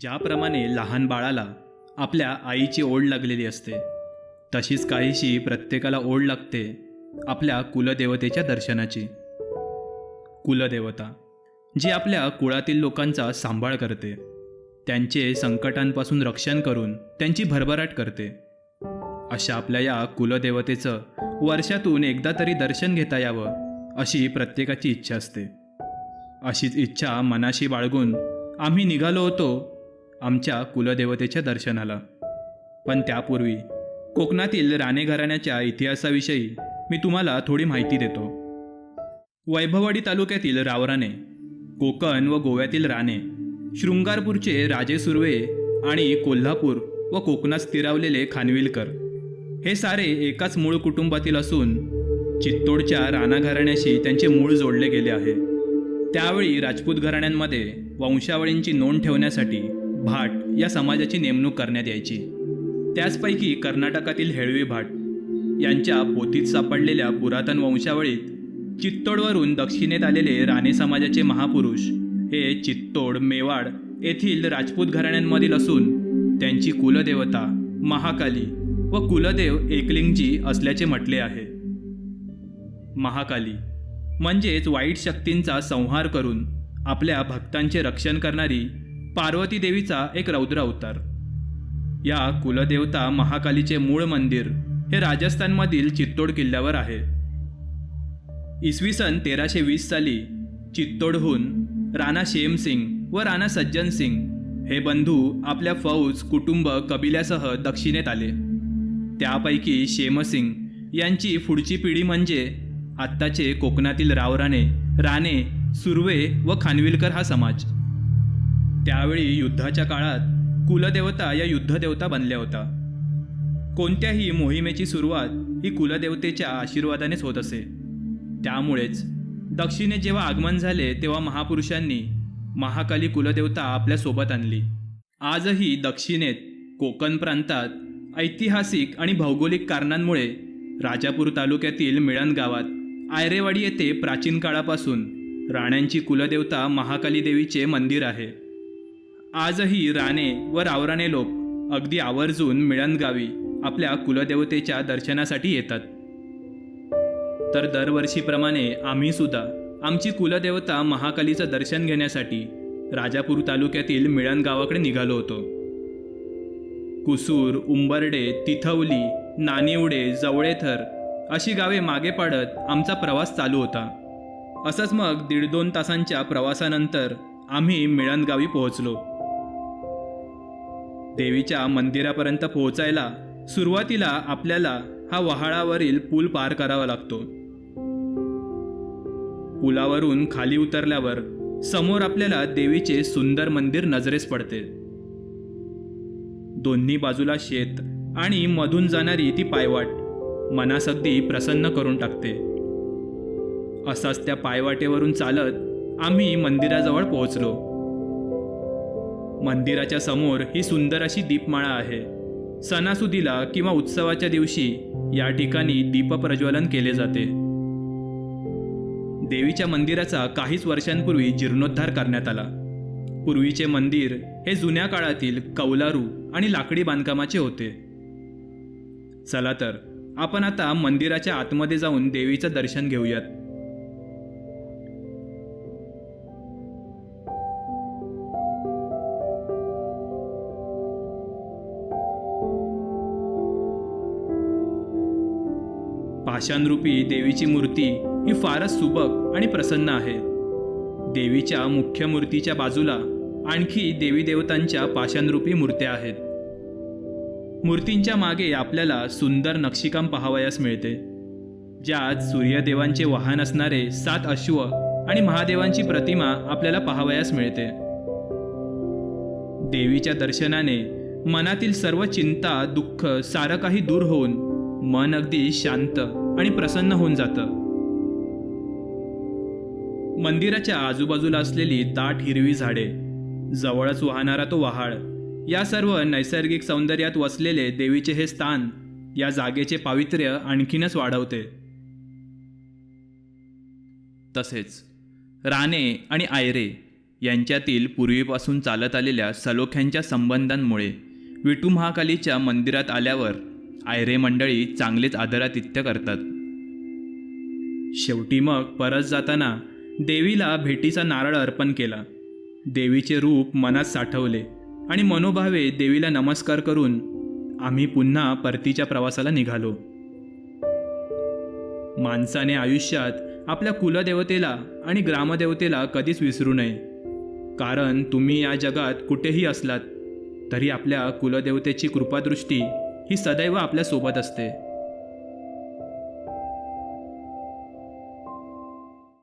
ज्याप्रमाणे लहान बाळाला आपल्या आईची ओढ लागलेली असते तशीच काहीशी प्रत्येकाला ओढ लागते आपल्या कुलदेवतेच्या दर्शनाची. कुलदेवता जी आपल्या कुळातील लोकांचा सांभाळ करते त्यांचे संकटांपासून रक्षण करून त्यांची भरभराट करते. अशा आपल्या या कुलदेवतेचं वर्षातून एकदा तरी दर्शन घेता यावं अशी प्रत्येकाची इच्छा असते. अशीच इच्छा मनाशी बाळगून आम्ही निघालो होतो आमच्या कुलदेवतेच्या दर्शनाला. पण त्यापूर्वी कोकणातील राणे घराण्याच्या इतिहासाविषयी मी तुम्हाला थोडी माहिती देतो. वैभववाडी तालुक्यातील रावराणे कोकण व गोव्यातील राणे शृंगारपूरचे राजे सुर्वे आणि कोल्हापूर व कोकणात स्थिरावलेले खानविलकर हे सारे एकाच मूळ कुटुंबातील असून चित्तोडच्या राणा घराण्याशी त्यांचे मूळ जोडले गेले आहे. त्यावेळी राजपूत घराण्यांमध्ये वंशावळींची नोंद ठेवण्यासाठी भाट या समाजाची नेमणूक करण्यात यायची. त्याचपैकी कर्नाटकातील हेळवी भाट यांच्या पोतीत सापडलेल्या पुरातन वंशावळीत चित्तोडवरून दक्षिणेत आलेले राणे समाजाचे महापुरुष हे चित्तोड मेवाड येथील राजपूत घराण्यांमधील असून त्यांची कुलदेवता महाकाली व कुलदेव एकलिंगजी असल्याचे म्हटले आहे. महाकाली म्हणजेच वाईट शक्तींचा संहार करून आपल्या भक्तांचे रक्षण करणारी पार्वती देवीचा एक रौद्र अवतार. या कुलदेवता महाकालीचे मूळ मंदिर हे राजस्थानमधील चित्तोड किल्ल्यावर आहे. इसवी सन तेराशे वीस साली चित्तोडहून राणा शेमसिंग व राणा सज्जन सिंग हे बंधू आपल्या फौज कुटुंब कबिल्यासह दक्षिणेत आले. त्यापैकी शेमसिंग यांची पुढची पिढी म्हणजे आत्ताचे कोकणातील रावराणे राणे सुर्वे व खानविलकर हा समाज. त्यावेळी युद्धाच्या काळात कुलदेवता या युद्धदेवता बनल्या होता. कोणत्याही मोहिमेची सुरुवात ही कुलदेवतेच्या आशीर्वादानेच होत असे. त्यामुळेच दक्षिणेत जेव्हा आगमन झाले तेव्हा महापुरुषांनी महाकाली कुलदेवता आपल्यासोबत आणली. आजही दक्षिणेत कोकण प्रांतात ऐतिहासिक आणि भौगोलिक कारणांमुळे राजापूर तालुक्यातील मिळण गावात आयरेवाडी येथे प्राचीन काळापासून राण्यांची कुलदेवता महाकाली देवीचे मंदिर आहे. आजही राणे व रावराणे लोक अगदी आवर्जून मिळणगावी आपल्या कुलदेवतेच्या दर्शनासाठी येतात. तर दरवर्षीप्रमाणे आम्ही सुद्धा आमची कुलदेवता महाकालीचं दर्शन घेण्यासाठी राजापूर तालुक्यातील मिळन गावाकडे निघालो होतो. कुसूर उंबर्डे तिथवली नानिवडे जवळेथर अशी गावे मागे पाडत आमचा प्रवास चालू होता. असंच मग दीड दोन तासांच्या प्रवासानंतर आम्ही मिळणगावी पोहोचलो. देवीच्या मंदिरापर्यंत पोहोचायला सुरुवातीला आपल्याला हा वहाळावरील पूल पार करावा लागतो. पुलावरून खाली उतरल्यावर समोर आपल्याला देवीचे सुंदर मंदिर नजरेस पडते. दोन्ही बाजूला शेत आणि मधून जाणारी ती पायवाट मनास अगदी प्रसन्न करून टाकते. असाच त्या पायवाटेवरून चालत आम्ही मंदिराजवळ पोहोचलो. मंदिराच्या समोर ही सुंदर अशी दीपमाळा आहे. सणासुदीला किंवा उत्सवाच्या दिवशी या ठिकाणी दीपप्रज्वलन केले जाते. देवीच्या मंदिराचा काहीच वर्षांपूर्वी जीर्णोद्धार करण्यात आला. पूर्वीचे मंदिर हे जुन्या काळातील कौलारू आणि लाकडी बांधकामाचे होते. चला तर आपण आता मंदिराच्या आतमध्ये जाऊन देवीचं दर्शन घेऊयात. पाषाणरूपी देवीची मूर्ती ही फारच सुबक आणि प्रसन्न आहे. देवीच्या मुख्य मूर्तीच्या बाजूला आणखी देवी देवतांच्या पाषाणरूपी मूर्त्या आहेत. मूर्तींच्या मागे आपल्याला सुंदर नक्षीकाम पाहावयास मिळते. ज्यात सूर्यदेवांचे वाहन असणारे सात अश्व आणि महादेवांची प्रतिमा आपल्याला पाहावयास मिळते. देवीच्या दर्शनाने मनातील सर्व चिंता दुःख सारं काही दूर होऊन मन अगदी शांत आणि प्रसन्न होऊन जातं. मंदिराच्या आजूबाजूला असलेली दाट हिरवी झाडे जवळच वाहणारा तो वहाळ या सर्व नैसर्गिक सौंदर्यात वसलेले देवीचे हे स्थान या जागेचे पावित्र्य आणखीनच वाढवते. तसेच राणे आणि आयरे यांच्यातील पूर्वीपासून चालत आलेल्या सलोख्यांच्या संबंधांमुळे विटू महाकालीच्या मंदिरात आल्यावर आयरे मंडळी चांगलेच आदरातिथ्य करतात. शेवटी मग परत जाताना देवीला भेटीचा नारळ अर्पण केला. देवीचे रूप मनात साठवले आणि मनोभावे देवीला नमस्कार करून आम्ही पुन्हा परतीच्या प्रवासाला निघालो. माणसाने आयुष्यात आपल्या कुलदेवतेला आणि ग्रामदेवतेला कधीच विसरू नये. कारण तुम्ही या जगात कुठेही असलात तरी आपल्या कुलदेवतेची कृपादृष्टी ही सदैव आपल्यासोबत असते.